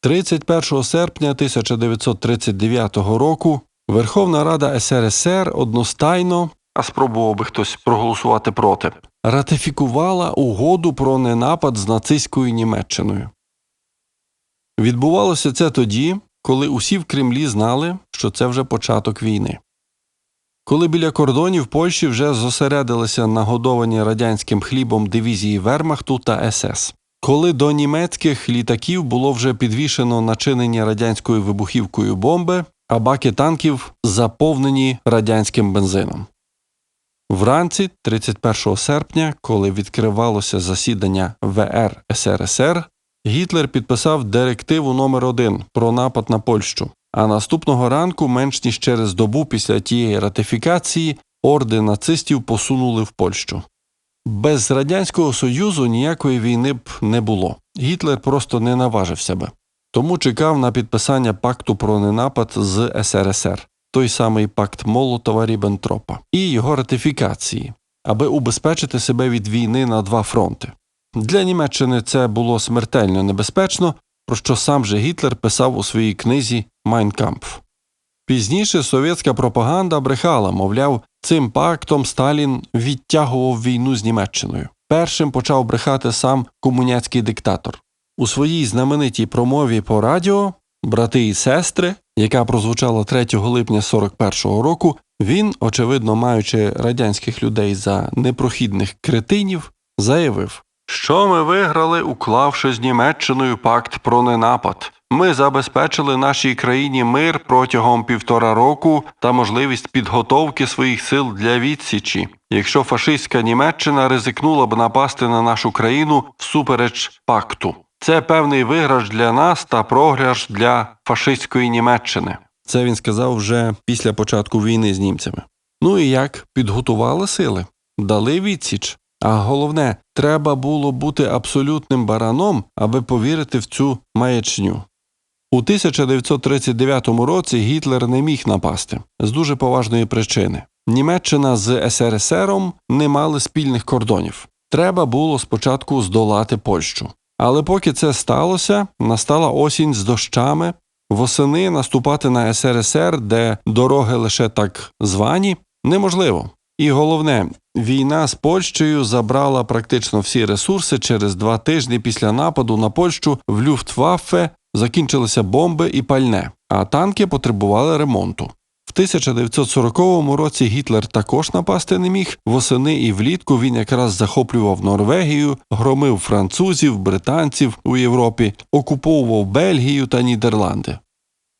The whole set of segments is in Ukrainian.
31 серпня 1939 року Верховна Рада СРСР одностайно, а спробував би хтось проголосувати проти, ратифікувала угоду про ненапад з нацистською Німеччиною. Відбувалося це тоді, коли усі в Кремлі знали, що це вже початок війни. Коли біля кордонів Польщі вже зосередилися нагодовані радянським хлібом дивізії Вермахту та СС. Коли до німецьких літаків було вже підвішено начинені радянською вибухівкою бомби, а баки танків заповнені радянським бензином. Вранці 31 серпня, коли відкривалося засідання ВР СРСР, Гітлер підписав директиву номер 1 про напад на Польщу. А наступного ранку, менш ніж через добу після тієї ратифікації, орди нацистів посунули в Польщу. Без Радянського Союзу ніякої війни б не було. Гітлер просто не наважився би. Тому чекав на підписання пакту про ненапад з СРСР, той самий пакт Молотова Ріббентропа, і його ратифікації, аби убезпечити себе від війни на два фронти. Для Німеччини це було смертельно небезпечно, про що сам же Гітлер писав у своїй книзі Kampf. Пізніше совєтська пропаганда брехала, мовляв, цим пактом Сталін відтягував війну з Німеччиною. Першим почав брехати сам комуняцький диктатор. У своїй знаменитій промові по радіо Брати і сестри, яка прозвучала 3 липня 41-го року, він, очевидно маючи радянських людей за непрохідних кретинів, заявив, що ми виграли, уклавши з Німеччиною пакт про ненапад. Ми забезпечили нашій країні мир протягом півтора року та можливість підготовки своїх сил для відсічі. Якщо фашистська Німеччина ризикнула б напасти на нашу країну всупереч пакту. Це певний виграш для нас та програш для фашистської Німеччини. Це він сказав вже після початку війни з німцями. Ну і як підготували сили, дали відсіч. А головне, треба було бути абсолютним бараном, аби повірити в цю маячню. У 1939 році Гітлер не міг напасти з дуже поважної причини. Німеччина з СРСРом не мали спільних кордонів. Треба було спочатку здолати Польщу. Але поки це сталося, настала осінь з дощами, восени наступати на СРСР, де дороги лише так звані, неможливо. І головне, війна з Польщею забрала практично всі ресурси через два тижні після нападу на Польщу в Люфтваффе закінчилися бомби і пальне, а танки потребували ремонту. В 1940 році Гітлер також напасти не міг. Восени і влітку він якраз захоплював Норвегію, громив французів, британців у Європі, окуповував Бельгію та Нідерланди.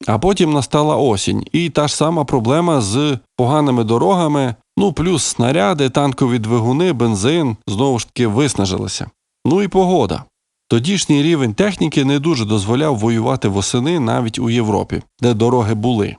А потім настала осінь, і та ж сама проблема з поганими дорогами, ну плюс снаряди, танкові двигуни, бензин знову ж таки виснажилися. Ну і погода. Тодішній рівень техніки не дуже дозволяв воювати восени навіть у Європі, де дороги були.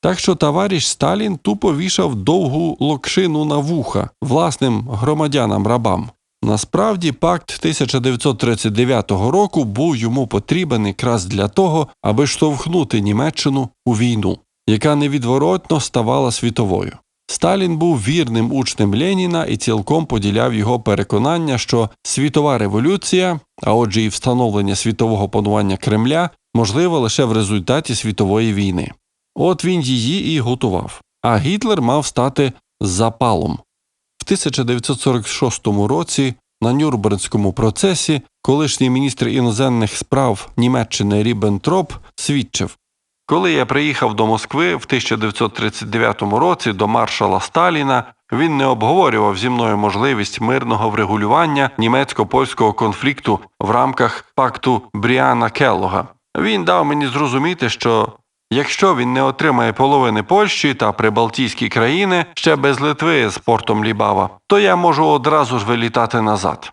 Так що товариш Сталін тупо вішав довгу локшину на вуха власним громадянам рабам. Насправді, пакт 1939 року був йому потрібен якраз для того, аби штовхнути Німеччину у війну, яка невідворотно ставала світовою. Сталін був вірним учнем Леніна і цілком поділяв його переконання, що світова революція, а отже, і встановлення світового панування Кремля, можливо лише в результаті світової війни. От він її і готував. А Гітлер мав стати запалом. В 1946 році на Нюрнберзькому процесі колишній міністр іноземних справ Німеччини Ріббентроп свідчив коли я приїхав до Москви в 1939 році до маршала Сталіна, він не обговорював зі мною можливість мирного врегулювання німецько-польського конфлікту в рамках пакту Бріана Келлога. Він дав мені зрозуміти, що якщо він не отримає половини Польщі та прибалтійські країни ще без Литви з портом Лібава, то я можу одразу ж вилітати назад.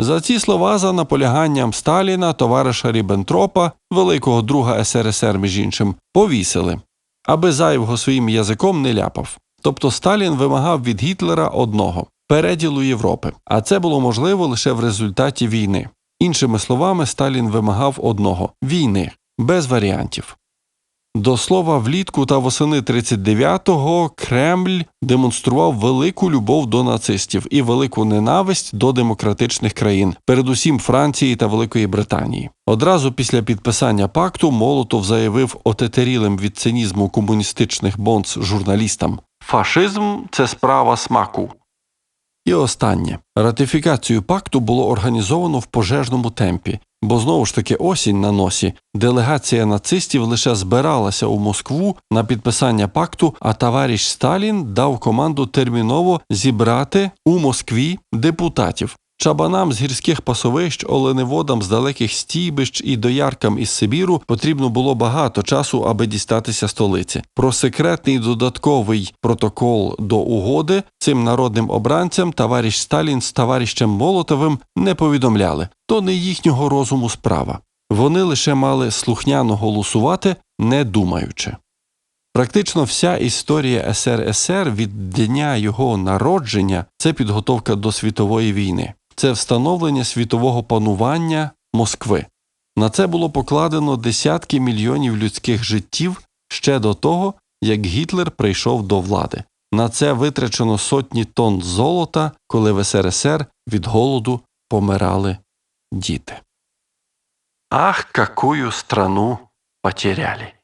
За ці слова, за наполяганням Сталіна, товариша Ріббентропа, великого друга СРСР, між іншим, повісили, аби зайвого своїм язиком не ляпав. Тобто Сталін вимагав від Гітлера одного переділу Європи, а це було можливо лише в результаті війни. Іншими словами, Сталін вимагав одного війни, без варіантів. До слова, влітку та восени 39-го Кремль демонстрував велику любов до нацистів і велику ненависть до демократичних країн, передусім Франції та Великої Британії. Одразу після підписання пакту Молотов заявив отетерілим від цинізму комуністичних бонц журналістам: фашизм це справа смаку. І останнє ратифікацію пакту було організовано в пожежному темпі, бо знову ж таки осінь на носі. Делегація нацистів лише збиралася у Москву на підписання пакту, а товариш Сталін дав команду терміново зібрати у Москві депутатів. Чабанам з гірських пасовищ, оленеводам з далеких стійбищ і дояркам із Сибіру потрібно було багато часу, аби дістатися столиці. Про секретний додатковий протокол до угоди цим народним обранцям товариш Сталін з товаришем Молотовим не повідомляли. То не їхнього розуму справа. Вони лише мали слухняно голосувати, не думаючи. Практично вся історія СРСР від дня його народження це підготовка до світової війни, це встановлення світового панування Москви. На це було покладено десятки мільйонів людських життів ще до того, як Гітлер прийшов до влади. На це витрачено сотні тонн золота, коли в СРСР від голоду помирали діти. Ах, какую страну потеряли!